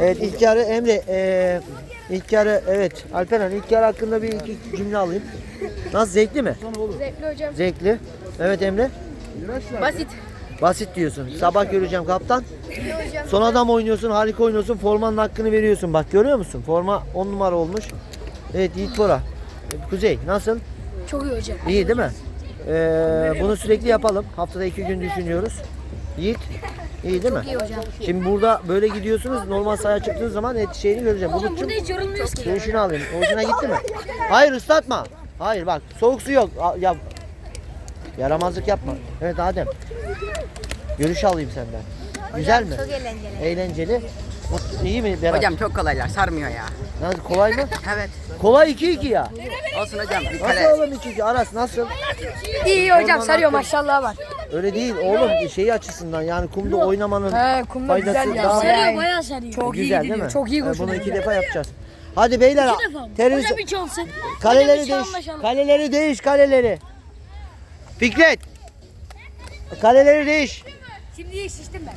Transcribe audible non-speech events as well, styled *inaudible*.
Evet ilk yarı Emre e, ilk yarı evet Alperen ilk yarı hakkında bir iki cümle alayım. Nasıl zevkli mi? Zevkli hocam. Zevkli. Evet Emre. Basit. Basit diyorsun. Sabah göreceğim kaptan. Son adam oynuyorsun, harika oynuyorsun. Formanın hakkını veriyorsun. Bak görüyor musun? Forma 10 numara olmuş. Evet Yiğit Bora. E, Kuzey nasıl? Çok iyi hocam. İyi değil mi? Ee, bunu sürekli yapalım. Haftada iki gün düşünüyoruz. Yiğit iyi değil mi? İyi hocam. Şimdi burada böyle gidiyorsunuz. Normal sahaya çıktığınız zaman et şeyini göreceğim. Bulutçum hiç yorulmuyoruz ki. görüşünü alayım. Hoşuna gitti mi? Hayır ıslatma. Hayır bak soğuk su yok. A- Ya yaramazlık yapma. Evet Adem. Görüş alayım senden. Güzel mi? Çok eğlenceli. Eğlenceli. Mut- İyi mi Berat? Hocam çok kolaylar sarmıyor ya. Nasıl, kolay mı? *laughs* Evet. Kolay 2-2 ya. Olsun hocam. Bir Nasıl kale. oğlum 2-2? Aras nasıl? İyi hocam sarıyor maşallah var. Öyle değil oğlum şeyi açısından yani kumda oynamanın He kumda faydası güzel ya. daha Sarıyor, bayağı sarıyor. Çok iyi güzel gidiyor. değil mi? Çok iyi Ee, koşuyor. Bunu iki defa yapacağız. Hadi beyler terörist Hocam hiç olsun. kaleleri değiş. Kaleleri değiş kaleleri. Fikret. Kaleleri değiş. Şimdi şiştim ben.